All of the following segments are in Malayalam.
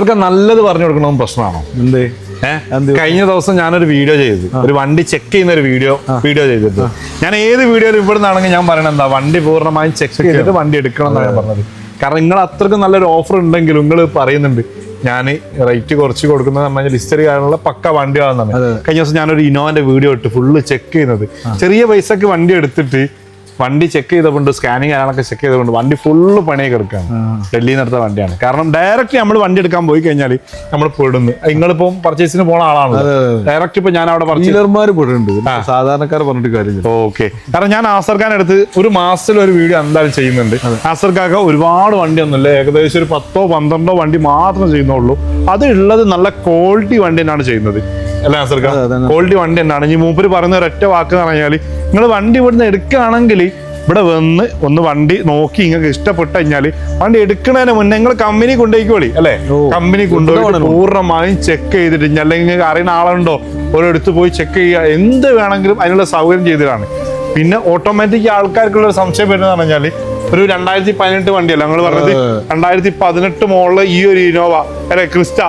അവർക്ക് നല്ലത് പറഞ്ഞു കൊടുക്കണമെന്ന് പ്രശ്നമാണോ? എന്തേ? കഴിഞ്ഞ ദിവസം ഞാനൊരു വീഡിയോ ചെയ്തു. ഒരു വണ്ടി ചെക്ക് ചെയ്യുന്ന ഒരു വീഡിയോ വീഡിയോ ചെയ്തിട്ട്. ഞാൻ ഏത് വീഡിയോയിലും ഇവിടെ നിന്നാണെങ്കിൽ ഞാൻ പറയണത് എന്താ വണ്ടി പൂർണമായും ചെക്ക് ചെയ്തിട്ട് വണ്ടി എടുക്കണം എന്നാണ് ഞാൻ പറഞ്ഞത്. കാരണം നിങ്ങൾ അത്രക്കും നല്ലൊരു ഓഫർ ഉണ്ടെങ്കിലും നിങ്ങൾ പറയുന്നുണ്ട് ഞാൻ റേറ്റ് കുറച്ച് കൊടുക്കുന്നത് പറഞ്ഞാൽ ഹിസ്റ്ററി കാരണമുള്ള പക്ക വണ്ടിയാണെന്നാണ് കഴിഞ്ഞ ദിവസം ഞാനൊരു ഇനോവന്റെ വീഡിയോ ഇട്ട് ഫുള്ള് ചെക്ക് ചെയ്യുന്നത്. ചെറിയ പൈസക്ക് വണ്ടി എടുത്തിട്ട് വണ്ടി ചെക്ക് ചെയ്തപ്പോൾ സ്കാനിങ് കാര്യങ്ങളൊക്കെ ചെക്ക് ചെയ്തപ്പോൾ വണ്ടി ഫുള്ള് പണിയൊക്കെ എടുക്കുകയാണ് ഡൽഹിയിൽ നിന്ന് എടുത്ത വണ്ടിയാണ്. കാരണം ഡയറക്റ്റ് നമ്മൾ വണ്ടി എടുക്കാൻ പോയി കഴിഞ്ഞാൽ നമ്മൾ പെടുന്നു. നിങ്ങളിപ്പം പർച്ചേസിന് പോണ ആളാണ്. ഡയറക്റ്റ് ഇപ്പൊ ഞാൻ അവിടെ ഡീലർമാർ പെടുന്നുണ്ട്. സാധാരണക്കാർ പറഞ്ഞിട്ട് കാര്യമില്ല. ഓക്കെ കാരണം ഞാൻ ആസർ ഖാൻ എടുത്ത് ഒരു മാസത്തിൽ ഒരു വീഡിയോ എന്തായാലും ചെയ്യുന്നുണ്ട്. ആസർ ഖാക്ക ഒരുപാട് വണ്ടി ഒന്നുമില്ല. ഏകദേശം ഒരു പത്തോ പന്ത്രണ്ടോ വണ്ടി മാത്രം ചെയ്യുന്നുള്ളൂ. അത് ഉള്ളത് നല്ല ക്വാളിറ്റി വണ്ടി തന്നെയാണ് ചെയ്യുന്നത്. അല്ലേ ആസർ ഖാൻ അതെ, അതെ. ക്വാളിറ്റി വണ്ടി തന്നെയാണ്. ഇനി മൂപ്പര് പറയുന്ന ഒരൊറ്റ വാക്ക് എന്ന് പറഞ്ഞാൽ നിങ്ങൾ വണ്ടി ഇവിടുന്ന് എടുക്കുകയാണെങ്കിൽ ഇവിടെ വന്ന് ഒന്ന് വണ്ടി നോക്കി നിങ്ങൾക്ക് ഇഷ്ടപ്പെട്ട് കഴിഞ്ഞാൽ വണ്ടി എടുക്കുന്നതിന് മുന്നേ നിങ്ങൾ കമ്പനി കൊണ്ടുപോയിക്കോളി അല്ലേ? കമ്പനി കൊണ്ടുപോയി. പൂർണമായും ചെക്ക് ചെയ്തിട്ട് അല്ലെങ്കിൽ നിങ്ങൾക്ക് അറിയുന്ന ആളുണ്ടോ? ഒരിടത്ത് പോയി ചെക്ക് ചെയ്യുക. എന്ത് വേണമെങ്കിലും അതിനുള്ള സൗകര്യം ചെയ്തിട്ടാണ് പിന്നെ ഓട്ടോമാറ്റിക് ആൾക്കാർക്കുള്ള ഒരു സംശയം വരുന്നത് പറഞ്ഞാൽ ഒരു രണ്ടായിരത്തി പതിനെട്ട് വണ്ടിയല്ല? ഞങ്ങൾ പറഞ്ഞത് രണ്ടായിരത്തി പതിനെട്ട് മോളിൽ ഈ ഒരു ഇനോവ അല്ലെ ക്രിസ്റ്റ.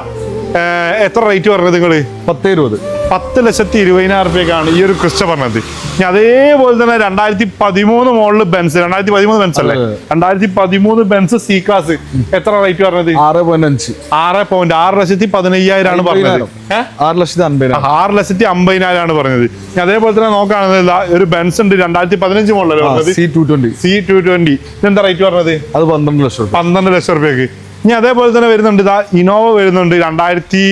എത്ര റേറ്റ് പറഞ്ഞത് നിങ്ങൾ പത്ത് ഇരുപത് പത്ത് ലക്ഷത്തി ഇരുപതിനായിരം രൂപയ്ക്കാണ് ഈ ഒരു ക്രിസ്റ്റ പറഞ്ഞത്. ഇനി അതേപോലെ തന്നെ രണ്ടായിരത്തി പതിമൂന്ന് മോളിൽ ബെൻസ് രണ്ടായിരത്തി പതിമൂന്ന് ബെൻസ് അല്ലേ? രണ്ടായിരത്തി പതിമൂന്ന് ബെൻസ് സി ക്ലാസ് എത്ര റേറ്റ് പറഞ്ഞത്? ആറ് പോയിന്റ് അഞ്ച്. ആറ് പോയിന്റ് ആറ് ലക്ഷത്തി പതിനയ്യായിരം ആണ് പറഞ്ഞത് ആറ് ലക്ഷത്തി അമ്പതിനായിരം ആറ് ലക്ഷത്തി അമ്പതിനായിരം ആണ് പറഞ്ഞത്. ഇനി അതേപോലെ തന്നെ നോക്കുകയാണെങ്കിൽ ഒരു ബെൻസ് ഉണ്ട് രണ്ടായിരത്തി പതിനഞ്ച് മോളിൽ C two twenty C two twenty ഇതെന്താ റേറ്റ് പറഞ്ഞത്? അത് പന്ത്രണ്ട് ലക്ഷം പന്ത്രണ്ട് ലക്ഷം റുപ്യക്ക് ഇനി അതേപോലെ തന്നെ വരുന്നുണ്ട് ഇതാ ഇനോവ വരുന്നുണ്ട് രണ്ടായിരത്തി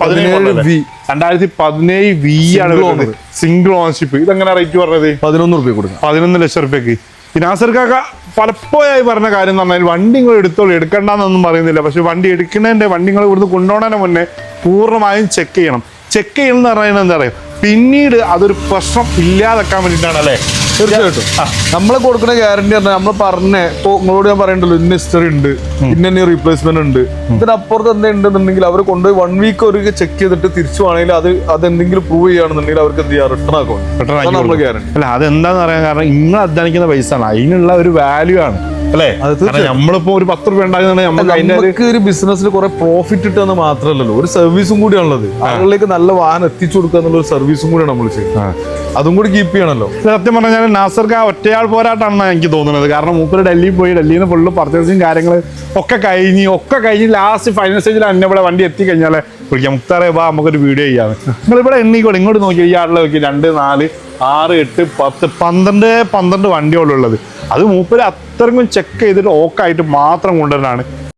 പതിനേഴ് വി രണ്ടായിരത്തി പതിനേഴ് വി ആണ് വരുന്നത്. സിംഗിൾ ഓണർഷിപ്പ് ഇതെങ്ങനെ റേറ്റ് പറഞ്ഞത്? പതിനൊന്ന് റുപ്യ കൊടുക്കാം. പതിനൊന്ന് ലക്ഷം റുപ്യക്ക്. ഫിനാസർക്കൊക്കെ നാസർ കാക്ക പലപ്പോഴായി പറഞ്ഞ കാര്യം എന്ന് പറഞ്ഞാൽ വണ്ടി നിങ്ങൾ എടുത്തോളൂ എടുക്കണ്ടെന്നൊന്നും പറയുന്നില്ല. പക്ഷെ വണ്ടി എടുക്കുന്നതിന്റെ വണ്ടി നിങ്ങൾ ഇവിടുന്ന് കൊണ്ടുപോകുന്നതിന് മുന്നേ പൂർണമായും ചെക്ക് ചെയ്യണം. ചെക്ക് ചെയ്യണം എന്ന് പറയുന്നത് എന്താ പറയുക? പിന്നീട് അതൊരു പ്രശ്നം ഇല്ലാതാക്കാൻ വേണ്ടിയിട്ടാണ് അല്ലേ തീർച്ചയായിട്ടും. നമ്മൾ കൊടുക്കുന്ന ഗ്യാരണ്ടി പറഞ്ഞാൽ നമ്മൾ പറഞ്ഞ ഇപ്പൊ നിങ്ങളോട് ഞാൻ പറയണ്ടല്ലോ ഇന്ന ഹിസ്റ്ററി ഉണ്ട് ഇന്ന ഇന്ന റീപ്ലേസ്മെന്റ് ഉണ്ട്. ഇതിനപ്പുറത്ത് എന്തെങ്കിലും അവർ കൊണ്ടുപോയി വൺ വീക്ക് ഒരു ചെക്ക് ചെയ്തിട്ട് തിരിച്ചു വേണമെങ്കിൽ അത് അതെന്തെങ്കിലും പ്രൂവ് ചെയ്യുകയാണെന്നുണ്ടെങ്കിൽ അവർക്ക് എന്ത് ചെയ്യാം? റിട്ടേൺ ആക്കും Return ആക്കി അതാണ് ഗ്യാരണ്ടി അല്ല അതെന്താന്ന് പറയാൻ കാരണം നിങ്ങൾ അധ്വാനിക്കുന്ന പൈസ ആണ്. അതിനുള്ള ഒരു വാല്യൂ ആണ്. അല്ലേ? കാരണം നമ്മളിപ്പോ ഒരു പത്ത് രൂപ അതിന്റെ ഒരു ബിസിനസ്സിൽ കുറെ പ്രോഫിറ്റ് കിട്ടുക മാത്രമല്ലല്ലോ. ഒരു സർവീസും കൂടിയാണുള്ളത് ആളുകളിലേക്ക് നല്ല വാഹനം എത്തിച്ചു കൊടുക്കുക എന്നുള്ള ഒരു സർവീസും കൂടിയാണ് നമ്മൾ ചെയ്യുന്നത്. അതും കൂടി കീപ്പ് ചെയ്യണല്ലോ സത്യം പറഞ്ഞാൽ നാസർക്ക് ആ ഒറ്റയാൾ പോരാട്ടാണ് എനിക്ക് തോന്നുന്നത്. കാരണം മൂപ്പര് ഡൽഹിയിൽ പോയി ഡൽഹിയിൽ നിന്ന് ഫുള്ള് പർച്ചേസിങ് കാര്യങ്ങൾ ഒക്കെ കഴിഞ്ഞ് ഒക്കെ കഴിഞ്ഞ് ലാസ്റ്റ് ഫൈനൽ സ്റ്റേജിൽ എന്നെ ഇവിടെ വണ്ടി എത്തിക്കഴിഞ്ഞാൽ വിളിക്കാം മുക്താറെ വാ നമുക്കൊരു വീഡിയോ ചെയ്യാം. നിങ്ങൾ ഇവിടെ എണ്ണിക്കോളൂ. ഇങ്ങോട്ട് നോക്കി ഈ ആളിൽ നോക്കി രണ്ട് നാല് ആറ് എട്ട് പത്ത് പന്ത്രണ്ട് പന്ത്രണ്ട് വണ്ടികളുള്ളത്. അത് മൂപ്പര് അത്രയും ചെക്ക് ചെയ്തിട്ട് ഓക്കായിട്ട് മാത്രം കൊണ്ടുവരാനാണ്